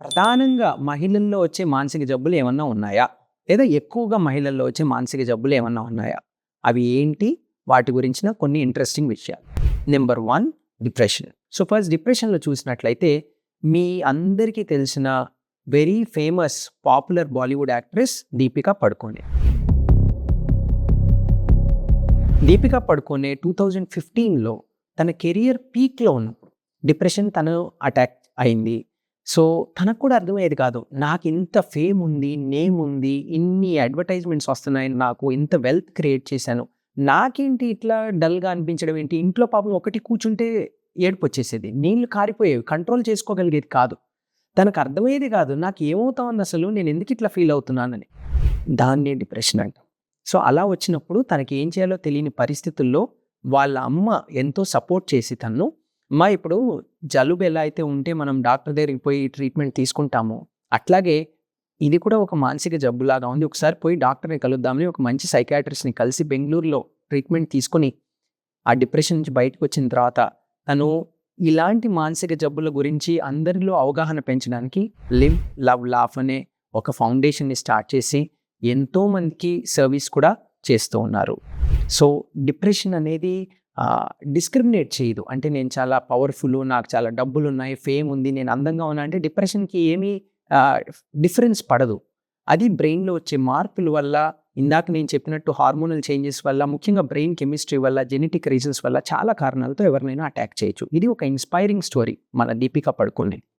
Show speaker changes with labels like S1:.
S1: ప్రధానంగా మహిళల్లో వచ్చే మానసిక జబ్బులు ఏమన్నా ఉన్నాయా? లేదా ఎక్కువగా మహిళల్లో వచ్చే మానసిక జబ్బులు ఏమన్నా ఉన్నాయా? అవి ఏంటి? వాటి గురించిన కొన్ని ఇంట్రెస్టింగ్ విషయాలు. Number one depression so first డిప్రెషన్లో చూసినట్లయితే మీ అందరికీ తెలిసిన very famous popular Bollywood actress Deepika Padukone. Deepika Padukone two thousand ఫిఫ్టీన్లో తన కెరియర్ పీక్లో ఉన్నప్పుడు డిప్రెషన్ తను అటాక్ అయింది. సో తనకు కూడా అర్థమయ్యేది కాదు. నాకు ఇంత ఫేమ్ ఉంది నేమ్ ఉంది ఇన్ని అడ్వర్టైజ్మెంట్స్ వస్తున్నాయి నాకు ఇంత వెల్త్ క్రియేట్ చేశాను. నాకేంటి ఇట్లా డల్గా అనిపించడం ఏంటి? ఇంట్లో పాపం ఒకటి కూర్చుంటే ఏడుపు వచ్చేసేది నీళ్ళు కారిపోయేవి కంట్రోల్ చేసుకోగలిగేది కాదు. తనకు అర్థమయ్యేది కాదు నాకు ఏమవుతామని అసలు నేను ఎందుకు ఇట్లా ఫీల్ అవుతున్నానని. దాన్నే డిప్రెషన్ అంట. సో అలా వచ్చినప్పుడు తనకి ఏం చేయాలో తెలియని పరిస్థితుల్లో వాళ్ళ అమ్మ ఎంతో సపోర్ట్ చేసి తను మా ఇప్పుడు జలుబు ఎలా అయితే ఉంటే మనం డాక్టర్ దగ్గరికి పోయి ట్రీట్మెంట్ తీసుకుంటామో అట్లాగే ఇది కూడా ఒక మానసిక జబ్బులాగా ఉంది. ఒకసారి పోయి డాక్టర్ని కలుద్దామని ఒక మంచి సైకాట్రిస్ట్ని కలిసి బెంగళూరులో ట్రీట్మెంట్ తీసుకొని ఆ డిప్రెషన్ నుంచి బయటకు వచ్చిన తర్వాత తను ఇలాంటి మానసిక జబ్బుల గురించి అందరిలో అవగాహన పెంచడానికి లివ్ లవ్ లాఫ్ అనే ఒక ఫౌండేషన్ని స్టార్ట్ చేసి ఎంతో మందికి సర్వీస్ కూడా చేస్తూ ఉన్నారు. సో డిప్రెషన్ అనేది డిస్క్రిమినేట్ చేయదు. అంటే నేను చాలా పవర్ఫుల్ నాకు చాలా డబ్బులు ఉన్నాయి ఫేమ్ ఉంది నేను అందంగా ఉన్నా అంటే డిప్రెషన్కి ఏమీ డిఫరెన్స్ పడదు. అది బ్రెయిన్లో వచ్చే మార్పుల వల్ల ఇందాక నేను చెప్పినట్టు హార్మోనల్ చేంజెస్ వల్ల ముఖ్యంగా బ్రెయిన్ కెమిస్ట్రీ వల్ల జెనెటిక్ రీజన్స్ వల్ల చాలా కారణాలతో ఎవరినైనా అటాక్ చేయొచ్చు. ఇది ఒక ఇన్స్పైరింగ్ స్టోరీ మన దీపిక పడుకోండి